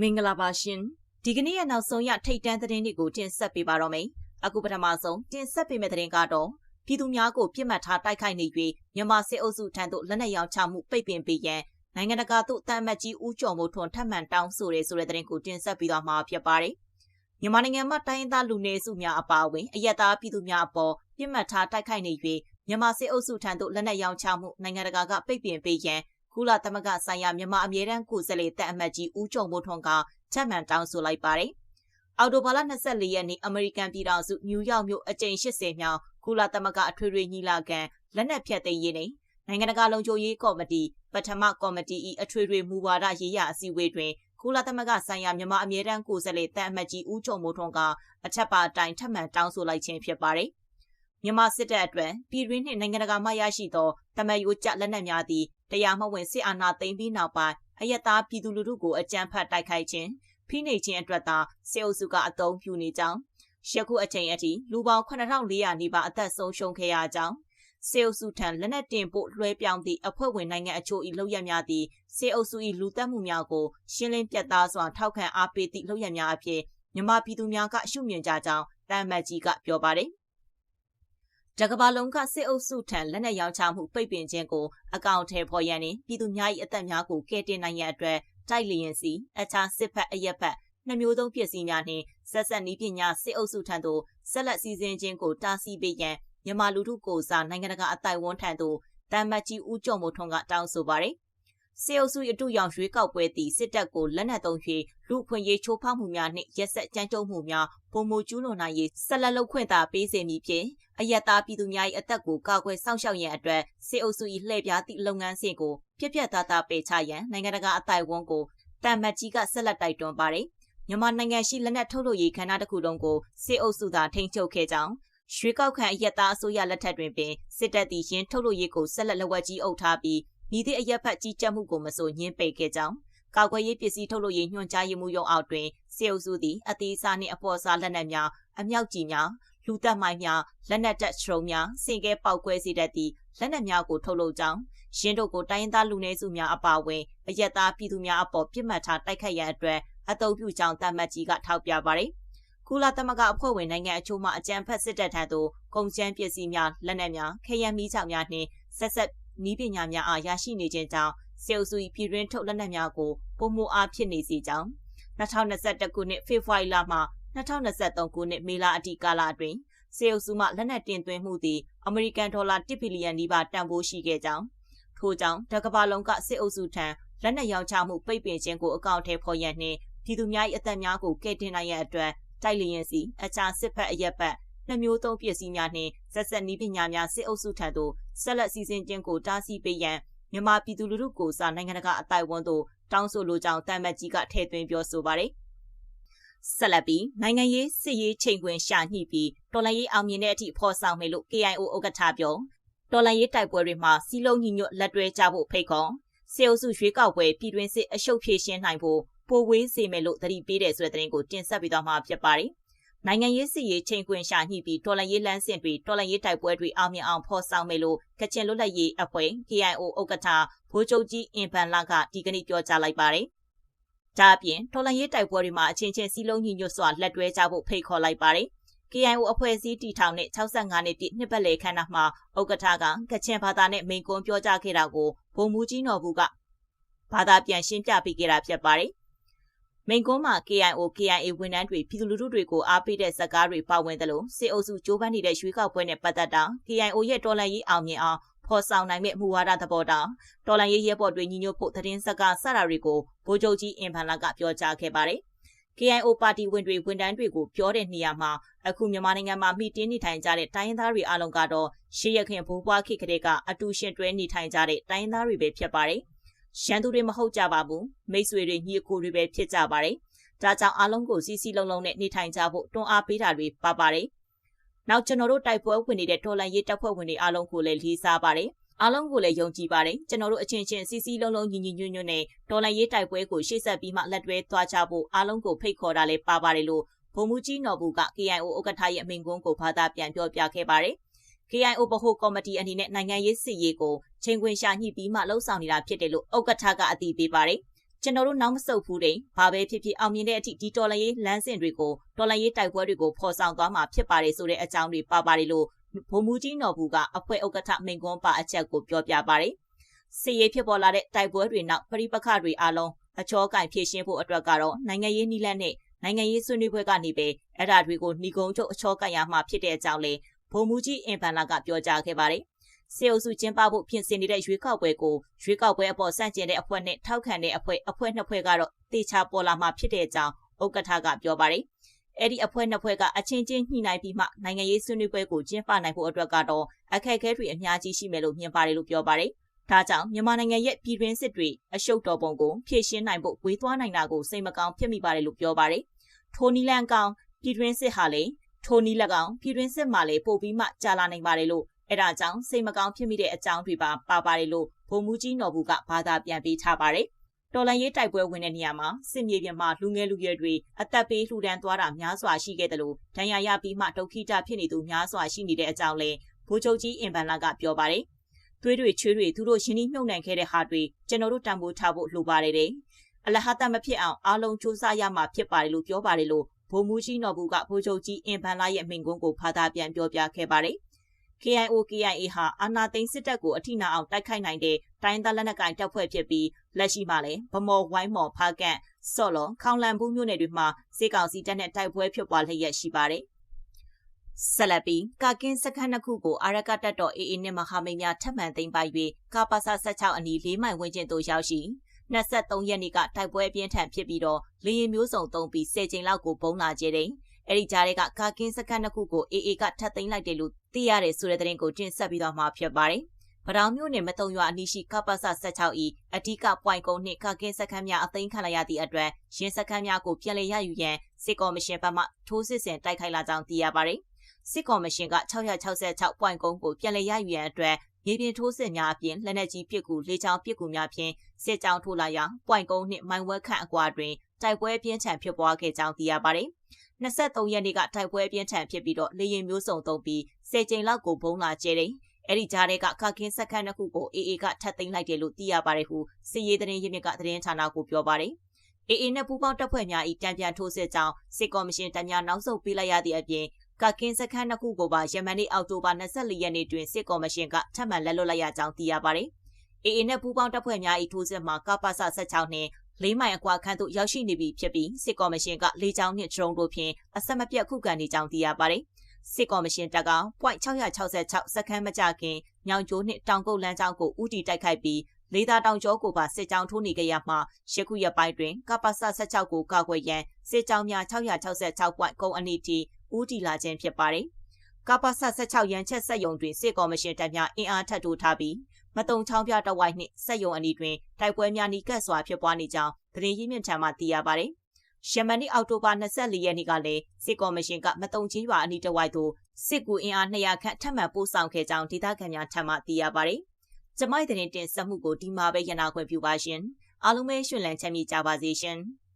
မင်္ဂလာပါရှင်ဒီကနေ့ရဲ့နောက်ဆုံးရထိတ်တန်းသတင်းတွေကိုတင်ဆက်ပေးပါတော့မယ်အခုပထမဆုံးတင်ဆက်ပေးမယ့်သတင်းကတော့ပြည်သူများကိုပြစ်မှတ်ထားတိုက်ခိုက်နေ၍မြန်မာစစ်အုပ်စုထံသို့လက်နက်ရောင်းချမှုပိတ်ပင်ပေးရန်နိုင်ငံတကာသို့တမ်းမတ်ကြီးဦးကျော်မိုးထွန်းထပ်မံတောင်းဆိုရဲဆိုတဲ့သတင်းကိုတင်ဆက်ပေးသွားမှာဖြစ်ပါတယ်မြန်မာနိုင်ငံမှာတိုင်းရင်းသားလူနည်းစုများအပါအဝင်အယက်သားပြည်သူများအပေါ်ပြစ်မှတ်ထားတိုက်ခိုက်နေ၍မြန်မာစစ်အုပ်စုထံသို့လက်နက်ရောင်းချမှုနိုင်ငံတကာကပိတ်ပင်ပေးရန် ကုလသမဂ္ဂဆိုင်ရာမြန်မာအမြဲတမ်းကိုယ်စားလှယ်တပ်အမတ်ကြီးဦးကျော်မိုးထွန်းကချက်မှန်တောင်းဆိုလိုက်ပါတယ်။အော်တိုဘာလ24ရက်နေ့အမေရိကန်ပြည်ထောင်စုနယူးယောက်မြို့အကြိမ်80မြောက်ကုလသမဂ္ဂအထွေထွေညီလာခံလက်နက်ဖြတ်သိမ်းရေးနဲ့နိုင်ငံတကာလုံခြုံရေးကော်မတီပထမကော်မတီ၏အထွေထွေမူဝါဒရေးရာအစည်းအဝေးတွင်ကုလသမဂ္ဂဆိုင်ရာမြန်မာအမြဲတမ်းကိုယ်စားလှယ်တပ်အမတ်ကြီးဦးကျော်မိုးထွန်းကအထက်ပါအတိုင်းထပ်မံတောင်းဆိုလိုက်ခြင်းဖြစ်ပါတယ်။မြန်မာစစ်တပ်အတွက်ပြည်တွင်းနှင့်နိုင်ငံတကာမှရရှိသောတမန်ရိုးကျလက်နက်များသည့် တရားမဝင်စစ်အာဏာသိမ်းပြီးနောက်ပိုင်းအယက်သားပြည်သူလူထုကိုအကြမ်းဖက်တိုက်ခိုက်ခြင်းဖိနှိပ်ခြင်းအတွက်သာစေအုပ်စုကအုံပြုနေကြောင်းယခုအချိန်အထိလူပေါင်း9400နီးပါးအသက်ဆုံးရှုံးခဲ့ရကြောင်းစေအုပ်စုထံလက်နက်တင်ပို့လွှဲပြောင်းသည့်အဖွဲ့ဝင်နိုင်ငံအချို့၏လုပ်ရများသည့်စေအုပ်စု၏လူသက်မှုများကိုရှင်းလင်းပြတ်သားစွာထောက်ခံအားပေးသည့်လုပ်ရများအဖြစ်မြန်မာပြည်သူများကရှုမြင်ကြကြောင်းတမ်မတ်ကြီးကပြောပါတယ် တကဘာလုံးကစစ်အုပ်စုထံလက်နက်ရောင်းချမှုပိတ်ပင်ခြင်းကိုအကောင့်ထဲပေါ်ရန်နှင့်ပြည်သူများ၏အသက်များကိုကယ်တင်နိုင်ရန်အတွက်တိုက်လျင်စီအခြားစစ်ဖက်အရက်ဖက်နှမျိုးသုံးပစ္စည်းများနှင့်ဆက်ဆက်နည်းပညာစစ်အုပ်စုထံသို့ဆက်လက်စီစဉ်ခြင်းကိုတားဆီးပေးရန်မြန်မာလူထုကိုစားနိုင်ငံတကာအတိုင်ဝန်းထံသို့တမ်မတ်ကြီးဦးကျော်မိုးထွန်းကတောင်းဆိုပါတယ် စေအုပ်စုအတူရောင်ရွေးကောက်ပွဲသည်စစ်တပ်ကိုလက်နက်သုံး၍လူခွင့်ရေးချိုးဖောက်မှုများနှင့်ရက်ဆက်ကြမ်းကြုတ်မှုများပုံမကျူးလွန်နိုင်ရေးဆက်လက်လုပ်ခွင့်သာပေးစေမည်ဖြင့်အယက်သားပြည်သူများ၏အသက်ကိုကာကွယ်စောင့်ရှောက်ရန်အတွက်စေအုပ်စု၏လှည့်ပြားသည့်လုပ်ငန်းစဉ်ကိုပြည့်ပြတ်သားသားပယ်ချရန်နိုင်ငံတကာအတိုင်ဝန်းကိုတမ်မတ်ကြီးကဆက်လက်တိုက်တွန်းပါတယ်မြန်မာနိုင်ငံရှိလက်နက်ထုတ်လုပ်ရေးခန္ဓာတစ်ခုလုံးကိုစစ်အုပ်စုသာထိန်းချုပ်ခဲ့ကြောင်းရွှေကောက်ခံအရက်သားအစိုးရလက်ထက်တွင်ပင်စစ်တပ်သည်ရင်းထုတ်လုပ်ရေးကိုဆက်လက်လက်ဝက်ကြီးအုပ်ထားပြီး မိသည့်အရက်ဖက်ကြီးကြပ်မှုကိုမစိုးညှင်းပယ်ခဲ့ကြောင်းကောက်ွယ်ရေးပစ္စည်းထုတ်လုပ်ရေးညွှန်ကြားရေးမှူးရုံးအောက်တွင်စေအုပ်စုသည်အသေးစားနှင့်အပေါ်စားလက်နက်များအမြောက်ကြီးများလူသက်မိုင်းများလက်နက်တပ်ရှုံများစင်ကဲပေါက်ကွဲစေတတ်သည့်လက်နက်များကိုထုတ်လုပ်ကြောင်းရင်းတို့ကိုတိုင်းရင်းသားလူနည်းစုများအပါအဝင်အရက်သားပြည်သူများအပေါ်ပြစ်မှတ်ထားတိုက်ခိုက်ရန်အတွက်အသုံးပြုကြောင်းတမတ်ကြီးကထောက်ပြပါတယ်။ကုလသမဂ္ဂအဖွဲ့ဝင်နိုင်ငံအချို့မှအကြံဖက်စစ်တပ်ထံသို့ကုန်ကျန်းပစ္စည်းများလက်နက်များခရမ်းမီးချောင်များနှင့်ဆက်ဆက် နီးပညာများအားရရှိနေခြင်းကြောင့်စေအုပ်စု၏ပြည်တွင်းထုတ်လက်နက်များကိုပုံမအားဖြစ်နေစေကြောင်း2021ခုနှစ်ဖေဖော်ဝါရီလမှ2023ခုနှစ်မေလအထိကာလအတွင်းစေအုပ်စုမှလက်နက်တင်သွင်းမှုသည်အမေရိကန်ဒေါ်လာ1ဘီလီယံနီးပါးတန်ဖိုးရှိခဲ့ကြောင်းထို့ကြောင့်တကဘာလုံးကစစ်အုပ်စုထံလက်နက်ရောင်းချမှုပိတ်ပင်ခြင်းကိုအကောင့်ထဲဖော်ရနှင့်ပြည်သူများ၏အသက်များကိုကယ်တင်နိုင်ရန်အတွက်တိုက်လျင်စီအခြားစစ်ဖက်အရက်ပတ် နှမျိုးသုံးပစ္စည်းများနှင့်ဆက်ဆက်နည်းပညာများစစ်အုပ်စုထံသို့ဆက်လက်စီစဉ်ခြင်းကိုတားဆီးပေးရန်မြန်မာပြည်သူလူထုကိုစားနိုင်ငံတကာအတိုင်ဝန်းသို့တောင်းဆိုလိုကြောင်းတမ်မတ်ကြီးကထည့်သွင်းပြောဆိုပါတယ်ဆက်လက်ပြီးနိုင်ငံရေးစစ်ရေးချိန်ခွင်ရှာညှိပြီးတော်လှန်ရေးအောင်မြင်တဲ့အထိဖော်ဆောင်မယ်လို့ KIO ဥက္ကဋ္ဌပြောတော်လှန်ရေးတိုက်ပွဲတွေမှာစီလုံးညီညွတ်လက်တွဲကြဖို့ဖိတ်ခေါ်စေအုပ်စုရွေးကောက်ပွဲပြည်တွင်းစစ်အရှုပ်ဖြေရှင်းနိုင်ဖို့ပိုဝေးစေမယ်လို့သတိပေးတယ်ဆိုတဲ့သတင်းကိုတင်ဆက်ပေးသွားမှာဖြစ်ပါတယ်။ နိုင်ငံရေးစစ်ရေးချိန်ခွင်ရှာညှိပြီးတော်လှန်ရေးလမ်းစဉ်တွေတော်လှန်ရေးတိုက်ပွဲတွေအောင်မြင်အောင်ဖော်ဆောင်မယ်လို့ကချင်လွတ်လပ်ရေးအဖွဲ့ KIO ဥက္ကဋ္ဌဗိုလ်ချုပ်ကြီးအင်ဖန်လာကဒီကနေ့ပြောကြားလိုက်ပါတယ်။ဒါအပြင်တော်လှန်ရေးတိုက်ပွဲတွေမှာအချင်းချင်းစီးလုံးညီညွတ်စွာလက်တွဲကြဖို့ဖိတ်ခေါ်လိုက်ပါတယ်။ KIO အဖွဲ့အစည်းတီထောင်နဲ့65နှစ်ပြည့်နှစ်ပတ်လည်ခမ်းနားမှာဥက္ကဋ္ဌကကချင်ဘာသာနဲ့မိန်ကွန်းပြောကြားခဲ့တာကိုဗိုလ်မှူးကြီးနော်ဘူးကဘာသာပြန်ရှင်းပြပေးခဲ့တာဖြစ်ပါတယ်။ မိန်ကွန်းမှာ KIO KIA ဝန်ထမ်းတွေပြည်သူလူထုတွေကိုအားပေးတဲ့ဇက်ကားတွေပါဝင်တယ်လို့စစ်အုပ်စုကြိုးပမ်းနေတဲ့ရွေးကောက်ပွဲနဲ့ပတ်သက်တာ KIO ရဲ့တော်လှန်ရေးအောင်မြင်အောင်ဖော်ဆောင်နိုင်မဲ့မူဝါဒသဘောတောင်တော်လှန်ရေးရဲဘော်တွေညီညွတ်ဖို့သတင်းစကားစတာတွေကိုဗိုလ်ချုပ်ကြီးအင်ဖန်လာကပြောကြားခဲ့ပါတယ်။ KIO ပါတီဝင်တွေဝန်ထမ်းတွေကိုပြောတဲ့နေရာမှာအခုမြန်မာနိုင်ငံမှာမိတင်းနေထိုင်ကြတဲ့တိုင်းရင်းသားတွေအလုံးကတော့ရှေးရခင်ဘိုးဘွားခေတ်ကလေးကအတူရှင်တွဲနေထိုင်ကြတဲ့တိုင်းရင်းသားတွေပဲဖြစ်ပါတယ်။ ရန်သူတွေမဟုတ်ကြပါဘူး။မိတ်ဆွေတွေညီအကိုတွေပဲဖြစ်ကြပါတယ်။ဒါကြောင့်အားလုံးကိုစီစီလုံးလုံးနဲ့နေထိုင်ကြဖို့တွန်းအားပေးတာတွေပါပါတယ်။နောက်ကျွန်တော်တို့တိုက်ပွဲဝင်နေတဲ့တော်လန်ရေးတပ်ဖွဲ့ဝင်တွေအားလုံးကိုလည်းလေးစားပါတယ်။အားလုံးကိုလည်းယုံကြည်ပါတယ်ကျွန်တော်တို့အချင်းချင်းစီစီလုံးလုံးညီညီညွတ်ညွတ်နဲ့တော်လန်ရေးတိုက်ပွဲကိုရှေ့ဆက်ပြီးမှလက်တွဲသွားကြဖို့အားလုံးကိုဖိတ်ခေါ်တာလည်းပါပါတယ်လို့ဗိုလ်မှူးကြီးနော်ဘူးက KIO ဥက္ကဋ္ဌရဲ့အမိန့်ကွန်းကိုဘာသာပြန်ပြောပြခဲ့ပါတယ်။ KIO ဗဟိုကော်မတီအနေနဲ့နိုင်ငံရေးစစ်ရေးကိုချိန်ခွင်ရှာညှိပြီးမှလှုပ်ဆောင်နေတာဖြစ်တယ်လို့ဥက္ကဋ္ဌကအတည်ပြုပါတယ်ကျွန်တော်တို့နောက်မဆုတ်ဘူးတဲ့ဘာပဲဖြစ်ဖြစ်အောင်မြင်တဲ့အထိဒီတော်လန်ရေးလမ်းစဉ်တွေကိုတော်လန်ရေးတိုက်ပွဲတွေကိုဖော်ဆောင်သွားမှာဖြစ်ပါတယ်ဆိုတဲ့အကြောင်းတွေပါပါတယ်လို့ဗိုလ်မှူးကြီးနော်ဘူးကအဖွဲ့ဥက္ကဋ္ဌမိန်ကွန်းပါအချက်ကိုပြောပြပါတယ်စီရေးဖြစ်ပေါ်လာတဲ့တိုက်ပွဲတွေနောက်ပရိပခတွေအလုံးအချောကင်ဖြည့်ရှင်းဖို့အတွက်ကတော့နိုင်ငံရေးနည်းလမ်းနဲ့နိုင်ငံရေးဆွေးနွေးပွဲကနေပဲအဲ့ဒါတွေကိုညီကုန်းချုပ်အချောကင်ရမှာဖြစ်တဲ့အကြောင်းလေ ဗိုလ်မှူးကြီးအင်ဖန်လာကပြောကြားခဲ့ပါတယ်စေအုပ်စုကျင်းပဖို့ပြင်ဆင်နေတဲ့ရွေးကောက်ပွဲကိုရွေးကောက်ပွဲအပေါ်စန့်ကျင်တဲ့အဖွဲ့နဲ့ထောက်ခံတဲ့အဖွဲ့အဖွဲ့နှစ်ဖွဲ့ကတော့တေချာပေါ်လာမှာဖြစ်တဲ့အကြောင်းဥက္ကဋ္ဌကပြောပါတယ်။အဲ့ဒီအဖွဲ့နှစ်ဖွဲ့ကအချင်းချင်းညှိနှိုင်းပြီးမှနိုင်ငံရေးဆွေးနွေးပွဲကိုကျင်းပနိုင်ဖို့အတွက်ကတော့အခက်အခဲတွေအများကြီးရှိမယ်လို့မြင်ပါတယ်လို့ပြောပါတယ်။ဒါကြောင့်မြန်မာနိုင်ငံရဲ့ပြည်တွင်းစစ်တွေအရှုပ်တော်ပုံကိုဖြည့်ရှင်းနိုင်ဖို့ဝေးသွားနိုင်တာကိုစိတ်မကောင်းဖြစ်မိပါတယ်လို့ပြောပါတယ်။ထိုနီလန်ကောင်ပြည်တွင်းစစ်ဟာလေ ထိုနီလကောင်ပြည်တွင်းစစ်မှာလေပို့ပြီးမှကြာလာနိုင်ပါတယ်လို့အဲဒါကြောင့်စိတ်မကောင်းဖြစ်မိတဲ့အကြောင်းတွေပါပါပါတယ်လို့ဗိုလ်မှူးကြီးနော်ဘူးကဘာသာပြန်ပေးထားပါတယ်။တော်လန်ရေးတိုက်ပွဲဝင်တဲ့နေရာမှာစစ်မြေပြင်မှာလူငယ်လူရွယ်တွေအသက်ပေးလှူဒန်းသွားတာများစွာရှိခဲ့တယ်လို့ဒဏ်ရာရပြီးမှဒုက္ခိတဖြစ်နေသူများစွာရှိနေတဲ့အကြောင်းလဲဗိုလ်ချုပ်ကြီးအင်ဗန်လာကပြောပါတယ်။သွေးတွေချွေးတွေသူတို့ရှင်းနှီးမြုပ်နှံခဲ့တဲ့ဟာတွေကျွန်တော်တို့တံပိုးထားဖို့လိုပါတယ်တဲ့အလဟတမဖြစ်အောင်အားလုံးစူးစမ်းရမှာဖြစ်ပါတယ်လို့ပြောပါတယ်လို့ ဗိုလ်မှူးကြီးနော်ဘူးကဗိုလ်ချုပ်ကြီးအင်ဗန်လာရဲ့မိန့်ခွန်းကိုဖာသာပြန်ပြောပြခဲ့ပါတယ်။ KIO KIA ဟာအာဏာသိမ်းစစ်တပ်ကိုအထိနာအောင်တိုက်ခိုက်နိုင်တဲ့တိုင်းသားလက်နက်ကိုင်တပ်ဖွဲ့ဖြစ်ပြီးလက်ရှိမှာလည်းဗမော်ဝိုင်းမော်ဖားကန့်စော့လော်ခေါင်လန်ဘူးမြို့နယ်တွေမှာစေကောင်စီတပ်နဲ့တိုက်ပွဲဖြစ်ပွားလျက်ရှိပါတယ်။ဆက်လက်ပြီးကာကင်းစခန်းတစ်ခုကိုအာရကတပ်တော် AA နဲ့မဟာမိတ်များထပ်မံသိမ်းပိုက်၍ကာပါစာ16အနီး၄မိုင်ဝန်းကျင်သို့ရောက်ရှိ 23ရက်နေ့ကတိုက်ပွဲပြင်းထန်ဖြစ်ပြီးတော့လေရင်မျိုးစုံသုံးပြီး10ကြိမ်လောက်ကိုပုံလာကျတဲ့အဲ့ဒီကြားတွေကကာကင်းစခန်းတစ်ခုကို AA ကထပ်သိမ်းလိုက်တယ်လို့သိရတယ်ဆိုတဲ့သတင်းကိုတင်ဆက်ပြီးတော့မှာဖြစ်ပါတယ်။ပဒေါင်မြို့နယ်မတုံရွာအနီးရှိကပ္ပစ16ဤအဓိကပွိုင်ကုန်းနှင့်ကာကင်းစခန်းများအသိမ်းခံရသည့်အတွက်ရင်းစခန်းများကိုပြန်လည်ရယူရန်စစ်ကော်မရှင်ဘက်မှထိုးစစ်ဆင်တိုက်ခိုက်လာကြောင်းသိရပါတယ်။စစ်ကော်မရှင်က666ပွိုင်ကုန်းကိုပြန်လည်ရယူရန်အတွက် မြေပြင်ထိုးစစ်များအပြင်လက်နက်ကြီးပစ်ကူလေကြောင်းပစ်ကူများဖြင့်စစ်ကြောင်းထိုးလာရာပွိုင်ကုန်းနှင့်မိုင်ဝဲခန့်အကွာတွင်တိုက်ပွဲပြင်းထန်ဖြစ်ပွားခဲ့ကြောင်းသိရပါတယ်။23ရက်နေ့ကတိုက်ပွဲပြင်းထန်ဖြစ်ပြီးတော့လေရင်မျိုးစုံသုံးပြီး10ကြိမ်လောက်ကိုဘုံလာကျဲတယ်။အဲ့ဒီကြားထဲကခခင်းစခန်းတစ်ခုကို AA ကထပ်သိမ်းလိုက်တယ်လို့သိရပါတယ်ဟုစစ်ရေးသတင်းရင်းမြစ်ကသတင်းဌာနကိုပြောပါတယ်။ AA နဲ့ပူးပေါင်းတပ်ဖွဲ့များဤတံပြန်ထိုးစစ်ကြောင်းစစ်ကော်မရှင်တပ်များနောက်ဆုတ်ပေးလိုက်ရသည့်အပြင် ကကင်းစခန်းတစ်ခုကိုပါယမန်နေ့အောက်တိုဘာ24ရက်နေ့တွင်စစ်ကော်မရှင်ကထပ်မံလက်လွတ်လိုက်ရကြောင်းသိရပါတယ်။ AA နဲ့ပူးပေါင်းတပ်ဖွဲ့များဤထိုးစစ်မှာကပ္ပစ16နှင့်လေးမိုင်အကွာခန့်သို့ရောက်ရှိနေပြီဖြစ်ပြီးစစ်ကော်မရှင်ကလေကြောင်းနှင့်ဒရုန်းတို့ဖြင့်အဆက်မပြတ်ခုခံနေကြောင်းသိရပါတယ်။စစ်ကော်မရှင်တပ်က .666 စခန်းမကြခင်ညောင်ကျိုးနှင့်တောင်ကုတ်လမ်းကြောင်းကိုဥတီတိုက်ခိုက်ပြီးလေသာတောင်ကျောကိုပါစစ်ကြောင်းထိုးနေကြရမှရှခုရက်ပိုင်းတွင်ကပ္ပစ16ကိုကာကွယ်ရန်စစ်ကြောင်းများ666ပွိုင်ကုန်းအနီးတီ ဥတီလာခြင်းဖြစ်ပါတယ်။ကပ္ပစ16ရန်ချက်ဆက်ယုံတွင်စစ်ကော်မရှင်တပ်များအင်အားထပ်တိုးထားပြီးမတုံချောင်းပြတဝိုက်နှင့်စက်ယုံအနီးတွင်တိုက်ပွဲများနီးကပ်စွာဖြစ်ပွားနေကြောင်းသတင်းရင်းမြစ်ထံမှသိရပါတယ်။ယမန်နေ့အောက်တိုဘာ24ရက်နေ့ကလည်းစစ်ကော်မရှင်ကမတုံချင်းရွာအနီးတစ်ဝိုက်သို့စစ်ကူအင်အား200ခန့်ထပ်မံပို့ဆောင်ခဲ့ကြောင်းဒေသခံများထံမှသိရပါတယ်။ကျမိုက်တဲ့တင်ဆက်မှုကိုဒီမှာပဲရနာခွင့်ပြုပါရှင်။အားလုံးပဲရှင်လန်းချမ်းမြေ့ကြပါစေရှင်။